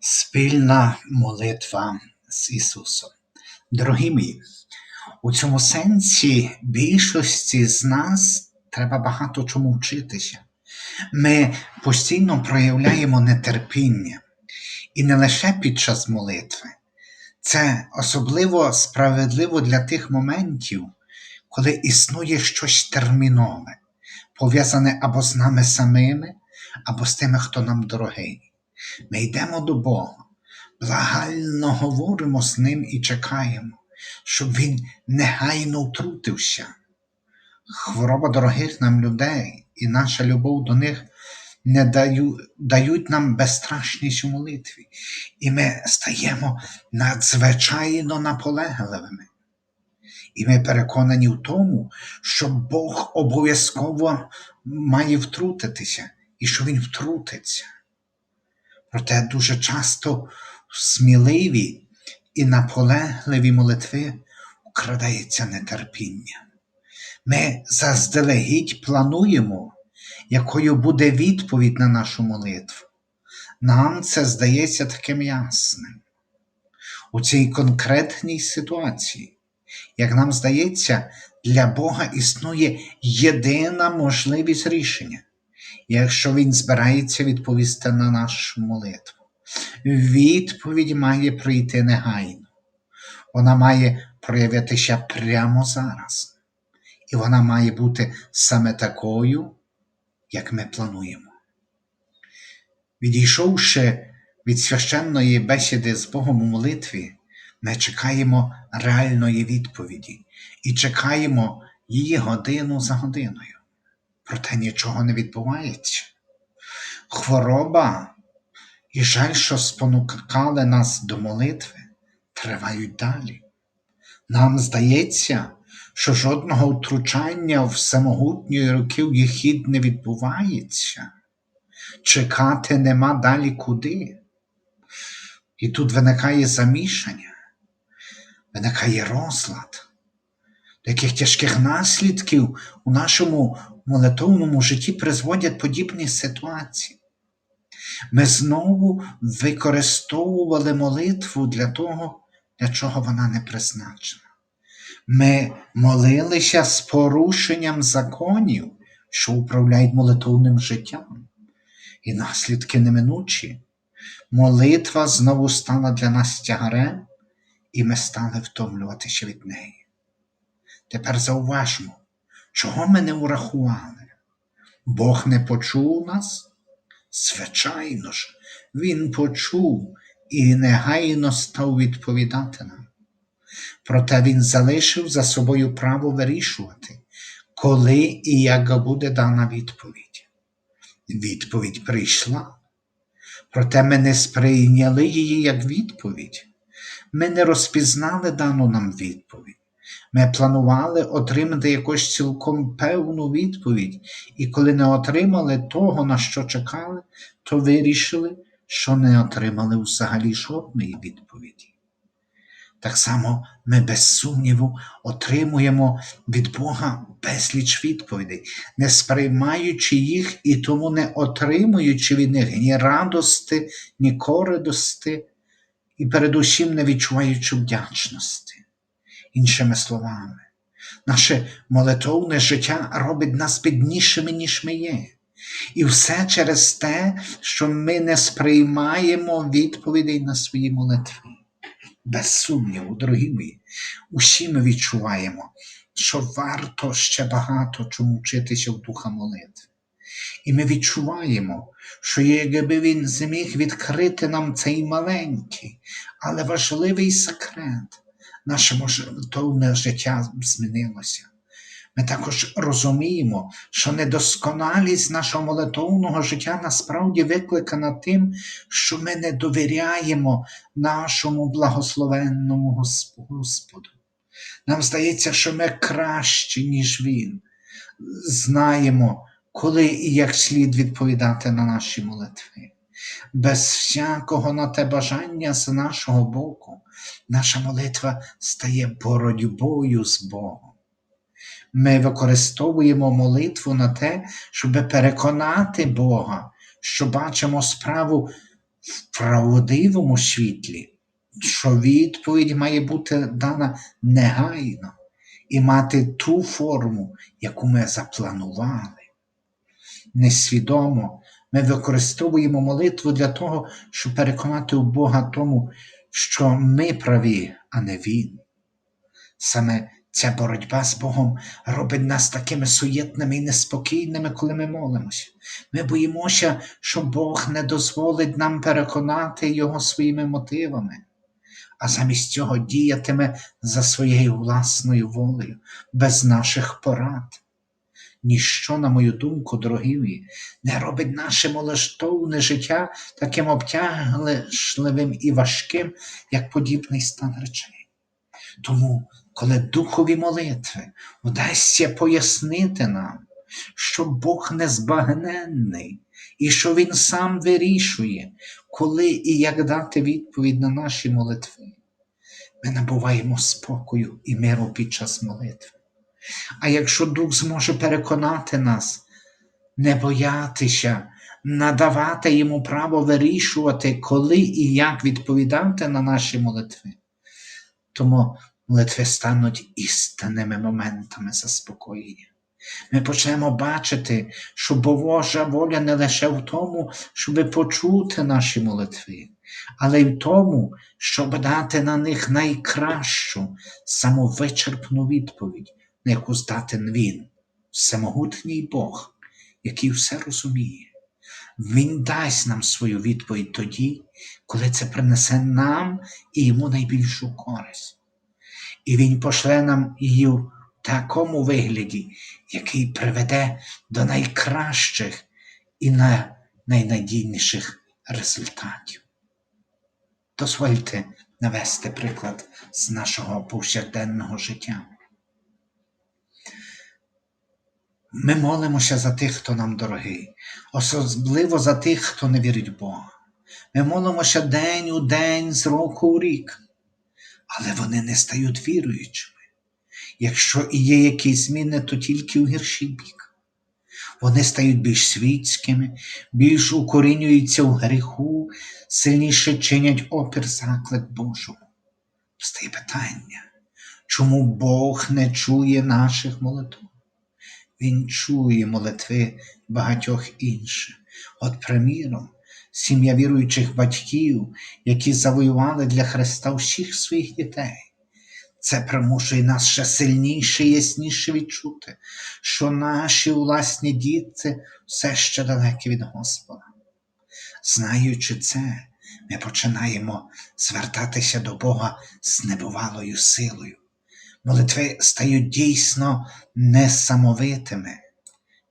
Спільна молитва з Ісусом. Дорогі мої, у цьому сенсі більшості з нас треба багато чому вчитися. Ми постійно проявляємо нетерпіння. І не лише під час молитви. Це особливо справедливо для тих моментів, коли існує щось термінове, пов'язане або з нами самими, або з тими, хто нам дорогий. Ми йдемо до Бога, благально говоримо з Ним і чекаємо, щоб Він негайно втрутився. Хвороба дорогих нам людей і наша любов до них не даю, дають нам безстрашність у молитві, і ми стаємо надзвичайно наполегливими. І ми переконані в тому, що Бог обов'язково має втрутитися і що Він втрутиться. Проте дуже часто сміливі і наполегливі молитви украдається нетерпіння. Ми заздалегідь плануємо, якою буде відповідь на нашу молитву. Нам це здається таким ясним. У цій конкретній ситуації, як нам здається, для Бога існує єдина можливість рішення, якщо Він збирається відповісти на нашу молитву. Відповідь має прийти негайно. Вона має проявитися прямо зараз. І вона має бути саме такою, як ми плануємо. Відійшовши від священної бесіди з Богом у молитві, ми чекаємо реальної відповіді і чекаємо її годину за годиною. Проте нічого не відбувається. Хвороба і жаль, що спонукали нас до молитви, тривають далі. Нам здається, що жодного втручання в самогутньої руки в хід не відбувається, чекати нема далі куди. І тут виникає замішання, виникає розлад, до яких тяжких наслідків у нашому молитовному житті призводять подібні ситуації. Ми знову використовували молитву для того, для чого вона не призначена. Ми молилися з порушенням законів, що управляють молитовним життям, і наслідки неминучі. Молитва знову стала для нас тягарем, і ми стали втомлюватися від неї. Тепер зауважмо, чого ми не урахували. Бог не почув нас? Звичайно ж, Він почув і негайно став відповідати нам. Проте він залишив за собою право вирішувати, коли і як буде дана відповідь. Відповідь прийшла, проте ми не сприйняли її як відповідь. Ми не розпізнали дану нам відповідь. Ми планували отримати якусь цілком певну відповідь, і коли не отримали того, на що чекали, то вирішили, що не отримали взагалі жодної відповіді. Так само ми без сумніву отримуємо від Бога безліч відповідей, не сприймаючи їх і тому не отримуючи від них ні радости, ні користи, і передусім не відчуваючи вдячності. Іншими словами, наше молитовне життя робить нас біднішими, ніж ми є. І все через те, що ми не сприймаємо відповідей на свої молитви. Без сумніву, дорогі мої, усі ми відчуваємо, що варто ще багато чому вчитися в духа молитви. І ми відчуваємо, що якби він зміг відкрити нам цей маленький, але важливий секрет, наше молитовне життя змінилося. Ми також розуміємо, що недосконалість нашого молитовного життя насправді викликана тим, що ми не довіряємо нашому благословенному Господу. Нам здається, що ми кращі, ніж Він. Знаємо, коли і як слід відповідати на наші молитви. Без всякого на те бажання з нашого боку, наша молитва стає боротьбою з Богом. Ми використовуємо молитву на те, щоб переконати Бога, що бачимо справу в правдивому світлі, що відповідь має бути дана негайно і мати ту форму, яку ми запланували. Несвідомо ми використовуємо молитву для того, щоб переконати у Бога тому, що ми праві, а не Він. Саме ця боротьба з Богом робить нас такими суєтними і неспокійними, коли ми молимося. Ми боїмося, що Бог не дозволить нам переконати Його своїми мотивами, а замість цього діятиме за своєю власною волею, без наших порад. Ніщо, на мою думку, дорогі не робить наше молитовне життя таким обтягливим і важким, як подібний стан речей. Тому, коли духові молитви вдасться пояснити нам, що Бог незбагненний і що Він сам вирішує, коли і як дати відповідь на наші молитви, ми набуваємо спокою і миру під час молитви. А якщо Дух зможе переконати нас, не боятися, надавати йому право вирішувати, коли і як відповідати на наші молитви, тому молитви стануть істинними моментами заспокоєння. Ми почнемо бачити, що Божа воля не лише в тому, щоб почути наші молитви, але й в тому, щоб дати на них найкращу самовичерпну відповідь, на яку здатен Він, всемогутній Бог, який все розуміє. Він дасть нам свою відповідь тоді, коли це принесе нам і йому найбільшу користь. І Він пошле нам її в такому вигляді, який приведе до найкращих і на найнадійніших результатів. Дозвольте навести приклад з нашого повсякденного життя. Ми молимося за тих, хто нам дорогий, особливо за тих, хто не вірить в Бога. Ми молимося день у день, з року у рік, але вони не стають віруючими. Якщо і є якісь зміни, то тільки в гірший бік. Вони стають більш світськими, більш укорінюються в гріху, сильніше чинять опір заклик Божому. Стає питання, чому Бог не чує наших молитв? Він чує молитви багатьох інших. От, приміром, сім'я віруючих батьків, які завоювали для Христа всіх своїх дітей. Це примушує нас ще сильніше і ясніше відчути, що наші власні діти все ще далекі від Господа. Знаючи це, ми починаємо звертатися до Бога з небувалою силою. Молитви стають дійсно несамовитими.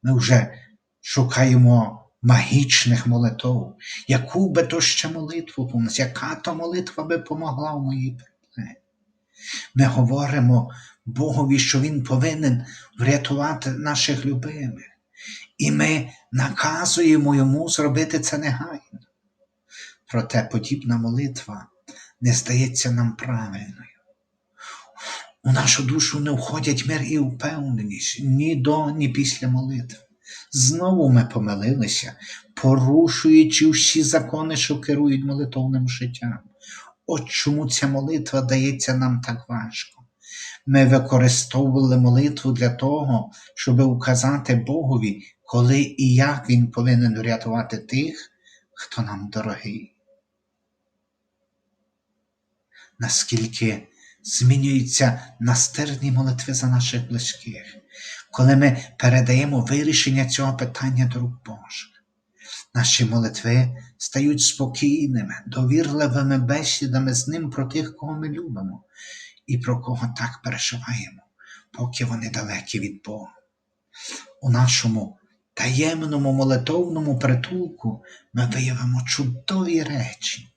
Ми вже шукаємо магічних молитв, яку би то ще молитву помогла, яка то молитва би помогла в моїй проблемі. Ми говоримо Богові, що Він повинен врятувати наших любимих, і ми наказуємо йому зробити це негайно. Проте подібна молитва не здається нам правильною. У нашу душу не входять мир і впевненість ні до, ні після молитви. Знову ми помилилися, порушуючи всі закони, що керують молитовним життям. От чому ця молитва дається нам так важко. Ми використовували молитву для того, щоб указати Богові, коли і як Він повинен врятувати тих, хто нам дорогий. Наскільки змінюються настирні молитви за наших близьких, коли ми передаємо вирішення цього питання до рук Божих. Наші молитви стають спокійними, довірливими бесідами з ним про тих, кого ми любимо, і про кого так переживаємо, поки вони далекі від Бога. У нашому таємному молитовному притулку ми виявимо чудові речі.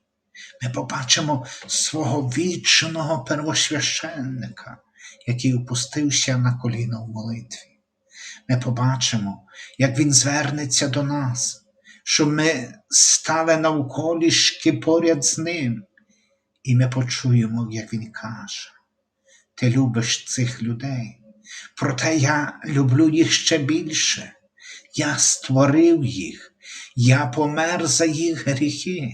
Ми побачимо свого вічного первосвященника, який опустився на коліна в молитві. Ми побачимо, як він звернеться до нас, що ми стали навколішки поряд з ним, і ми почуємо, як він каже: Ти любиш цих людей, проте я люблю їх ще більше. Я створив їх, я помер за їх гріхи.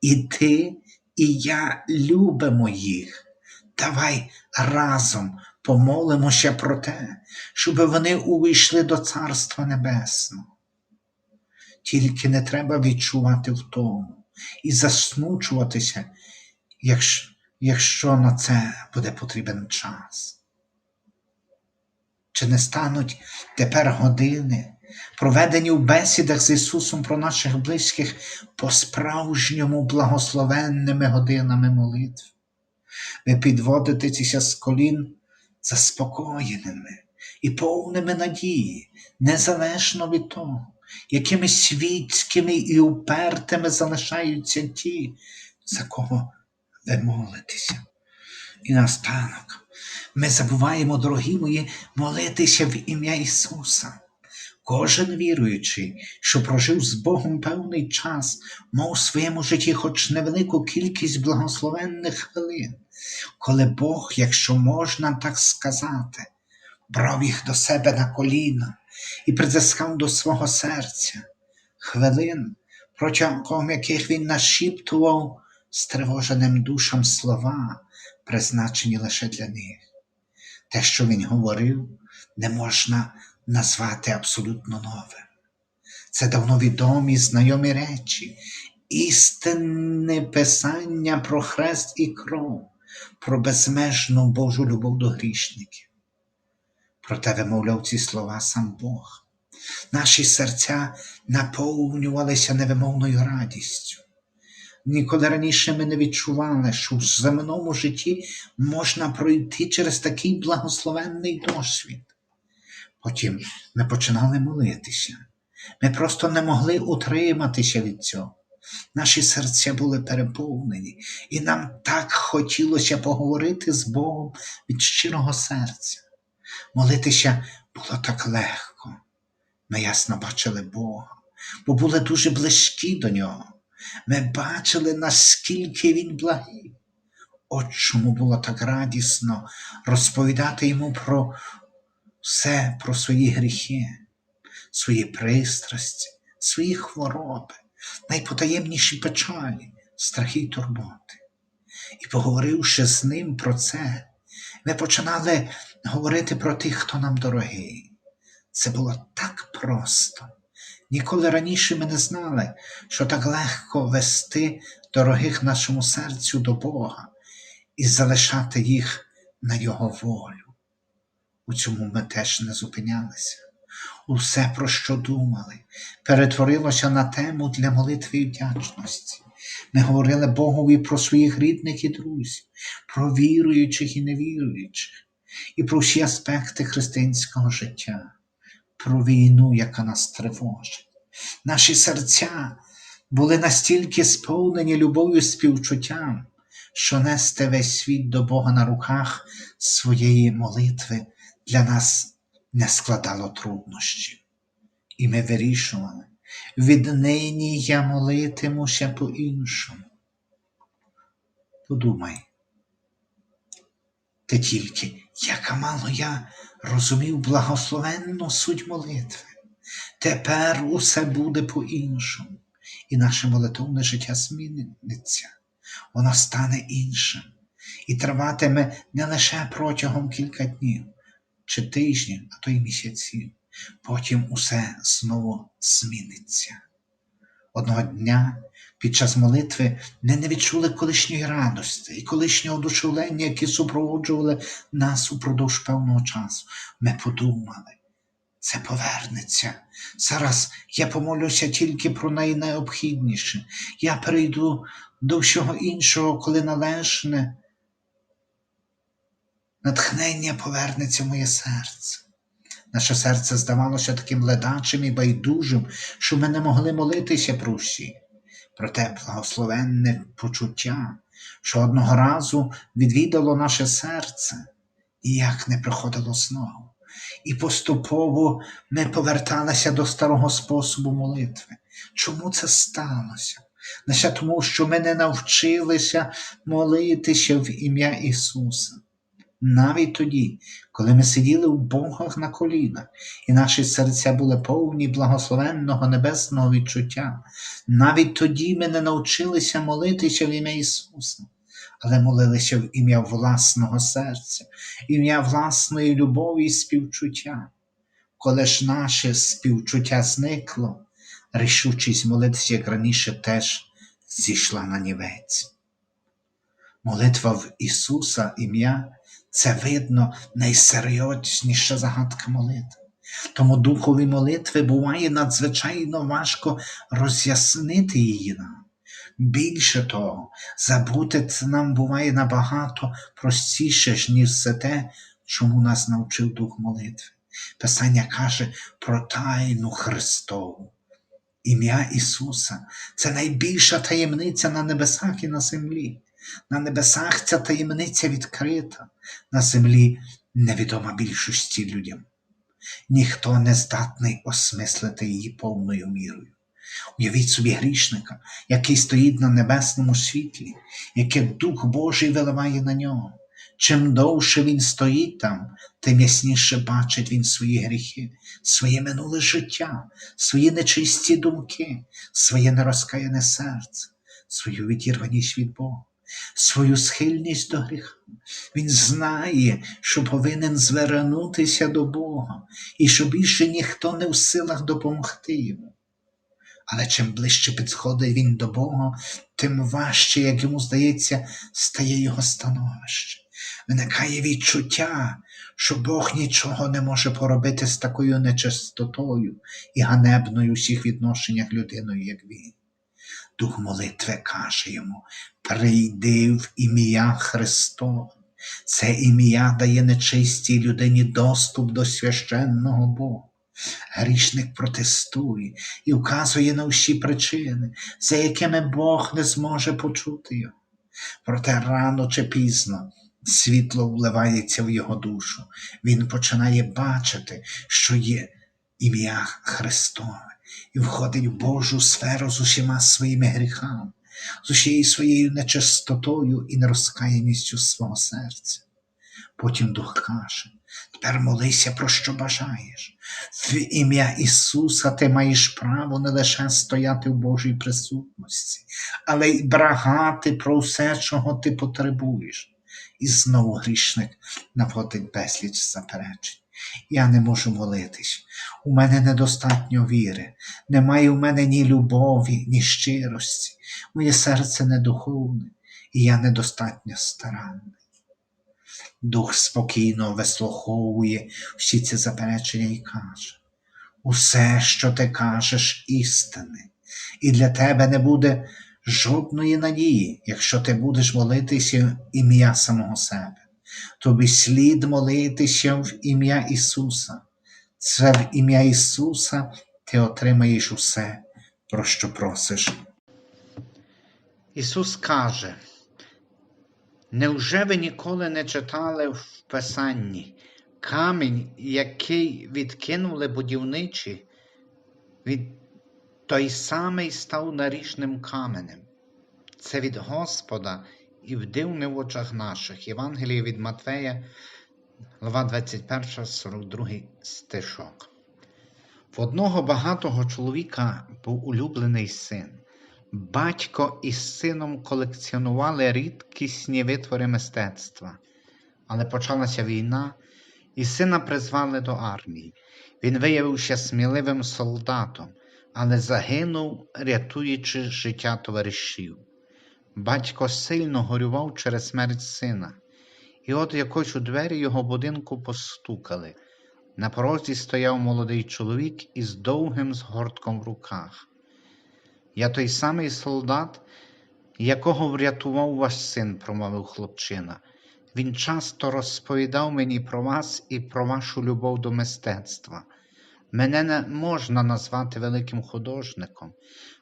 І ти, і я любимо їх. Давай разом помолимося про те, щоб вони увійшли до Царства Небесного. Тільки не треба відчувати втому і засмучуватися, якщо, якщо на це буде потрібен час. Чи не стануть тепер години, проведені в бесідах з Ісусом про наших близьких по-справжньому благословенними годинами молитв? Ви підводитеся з колін заспокоєними і повними надії, незалежно від того, якими світськими і упертими залишаються ті, за кого ви молитеся. І наостанок ми забуваємо, дорогі мої, молитися в ім'я Ісуса. Кожен віруючий, що прожив з Богом певний час, мав у своєму житті хоч невелику кількість благословенних хвилин, коли Бог, якщо можна так сказати, брав їх до себе на коліна і притискав до свого серця, хвилин, протягом яких він нашіптував стривоженим душам слова, призначені лише для них. Те, що він говорив, не можна назвати абсолютно новим. Це давно відомі знайомі речі, істинне писання про хрест і кров, про безмежну Божу любов до грішників. Проте вимовляв ці слова сам Бог. Наші серця наповнювалися невимовною радістю. Ніколи раніше ми не відчували, що в земному житті можна пройти через такий благословенний досвід. Потім ми починали молитися. Ми просто не могли утриматися від цього. Наші серця були переповнені, і нам так хотілося поговорити з Богом від щирого серця. Молитися було так легко. Ми ясно бачили Бога, бо були дуже близькі до Нього. Ми бачили, наскільки Він благий. От чому було так радісно розповідати йому про все, про свої гріхи, свої пристрасті, свої хвороби, найпотаємніші печалі, страхи й турботи. І поговоривши з ним про це, ми починали говорити про тих, хто нам дорогий. Це було так просто. Ніколи раніше ми не знали, що так легко вести дорогих нашому серцю до Бога і залишати їх на Його волю. У цьому ми теж не зупинялися. Усе, про що думали, перетворилося на тему для молитви і вдячності. Ми говорили Богові про своїх рідних і друзів, про віруючих і невіруючих, і про всі аспекти християнського життя, про війну, яка нас тривожить. Наші серця були настільки сповнені любов'ю і співчуттям, що нести весь світ до Бога на руках своєї молитви для нас не складало труднощів. І ми вирішували, віднині я молитимуся по-іншому. Подумай, ти тільки, яка мало я розумів благословенну суть молитви. Тепер усе буде по-іншому, і наше молитовне життя зміниться, воно стане іншим і триватиме не лише протягом кілька днів чи тижнів, а то й місяців. Потім усе знову зміниться. Одного дня під час молитви ми не відчули колишньої радості і колишнього одушевлення, які супроводжували нас упродовж певного часу. Ми подумали, це повернеться. Зараз я помолюся тільки про найнеобхідніше. Я перейду до всього іншого, коли належне. Натхнення повернеться в моє серце. Наше серце здавалося таким ледачим і байдужим, що ми не могли молитися про всі. Проте благословенне почуття, що одного разу відвідало наше серце, ніяк не приходило знову. І поступово ми поверталися до старого способу молитви. Чому це сталося? Лише тому, що ми не навчилися молитися в ім'я Ісуса. Навіть тоді, коли ми сиділи в Богах на колінах, і наші серця були повні благословенного небесного відчуття, навіть тоді ми не навчилися молитися в ім'я Ісуса, але молилися в ім'я власного серця, ім'я власної любові і співчуття. Коли ж наше співчуття зникло, рішучість молитися, як раніше, теж зійшла на нівець. Молитва в Ісуса ім'я це видно найсерйозніша загадка молитви. Тому духові молитви буває надзвичайно важко роз'яснити її нам. Більше того, забути це нам буває набагато простіше, ніж все те, чому нас навчив дух молитви. Писання каже про тайну Христову. Ім'я Ісуса це найбільша таємниця на небесах і на землі. На небесах ця таємниця відкрита, на землі невідома більшості людям. Ніхто не здатний осмислити її повною мірою. Уявіть собі грішника, який стоїть на небесному світлі, яке Дух Божий виливає на нього. Чим довше він стоїть там, тим ясніше бачить він свої гріхи, своє минуле життя, свої нечисті думки, своє нерозкаяне серце, свою відірваність від Бога, свою схильність до гріха. Він знає, що повинен звернутися до Бога і що більше ніхто не в силах допомогти йому. Але чим ближче підходить він до Бога, тим важче, як йому здається, стає його становище. Виникає відчуття, що Бог нічого не може поробити з такою нечистотою і ганебною у всіх відношеннях людиною, як він. Дух молитви каже йому: прийди в ім'я Христове. Це ім'я дає нечистій людині доступ до священного Бога. Грішник протестує і вказує на всі причини, за якими Бог не зможе почути його. Проте рано чи пізно світло вливається в його душу. Він починає бачити, що є ім'я Христове, і входить в Божу сферу з усіма своїми гріхами, з усією своєю нечистотою і нерозкаяністю свого серця. Потім Дух каже, тепер молися про що бажаєш. В ім'я Ісуса ти маєш право не лише стояти в Божій присутності, але й брагати про все, чого ти потребуєш. І знову грішник наводить безліч заперечень. Я не можу молитись. У мене недостатньо віри, немає у мене ні любові, ні щирості. Моє серце не духовне, і я недостатньо старанний. Дух спокійно вислуховує всі ці заперечення і каже: усе, що ти кажеш, істини, і для тебе не буде жодної надії, якщо ти будеш молитися ім'я самого себе. Тобі слід молитися в ім'я Ісуса. Це в ім'я Ісуса ти отримаєш усе, про що просиш. Ісус каже, Невже ви ніколи не читали в Писанні камінь, який відкинули будівничі, від той самий став наріжним каменем? Це від Господа і в очах наших. Євангеліє від Матвея, глава 21, 42 стишок. В одного багатого чоловіка був улюблений син. Батько із сином колекціонували рідкісні витвори мистецтва, але почалася війна, і сина призвали до армії. Він виявився сміливим солдатом, але загинув, рятуючи життя товаришів. Батько сильно горював через смерть сина, і от якось у двері його будинку постукали. На порозі стояв молодий чоловік із довгим згортком в руках. Я той самий солдат, якого врятував ваш син, промовив хлопчина. Він часто розповідав мені про вас і про вашу любов до мистецтва. Мене не можна назвати великим художником,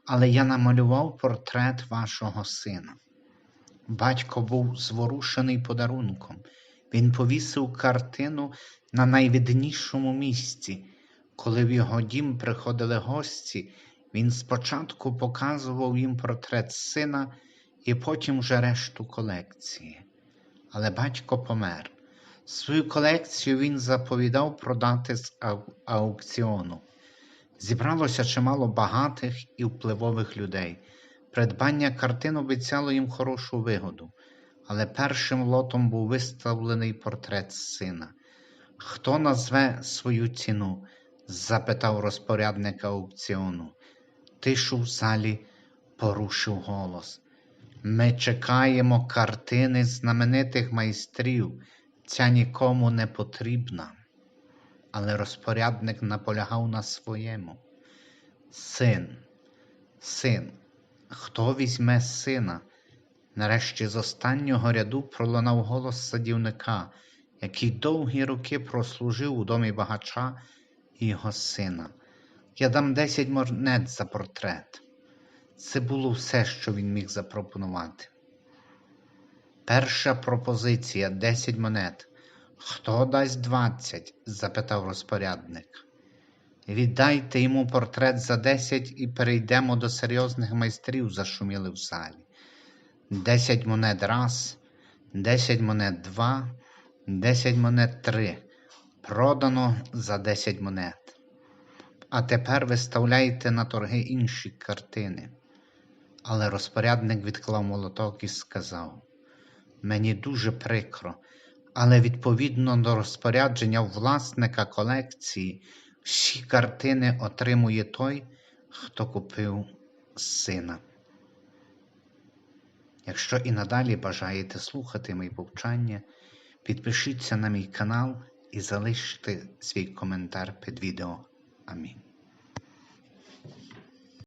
але я намалював портрет вашого сина. Батько був зворушений подарунком. Він повісив картину на найвіднішому місці. Коли в його дім приходили гості, він спочатку показував їм портрет сина і потім вже решту колекції. Але батько помер. Свою колекцію він заповідав продати з ау- аукціону. Зібралося чимало багатих і впливових людей. Придбання картин обіцяло їм хорошу вигоду, але першим лотом був виставлений портрет сина. Хто назве свою ціну? запитав розпорядник аукціону. Тишу в залі порушив голос. Ми чекаємо картини знаменитих майстрів. Ця нікому не потрібна. Але розпорядник наполягав на своєму. Син, син, хто візьме сина? Нарешті з останнього ряду пролунав голос садівника, який довгі роки прослужив у домі багача і його сина. Я дам десять монет за портрет. Це було все, що він міг запропонувати. Перша пропозиція десять монет. Хто дасть двадцять? запитав розпорядник. Віддайте йому портрет за десять і перейдемо до серйозних майстрів, зашуміли в залі. Десять монет раз, десять монет два, десять монет три. Продано за десять монет. А тепер виставляйте на торги інші картини. Але розпорядник відклав молоток і сказав: Мені дуже прикро, але відповідно до розпорядження власника колекції, всі картини отримує той, хто купив сина. Якщо і надалі бажаєте слухати мої повчання, підпишіться на мій канал і залиште свій коментар під відео. Амінь.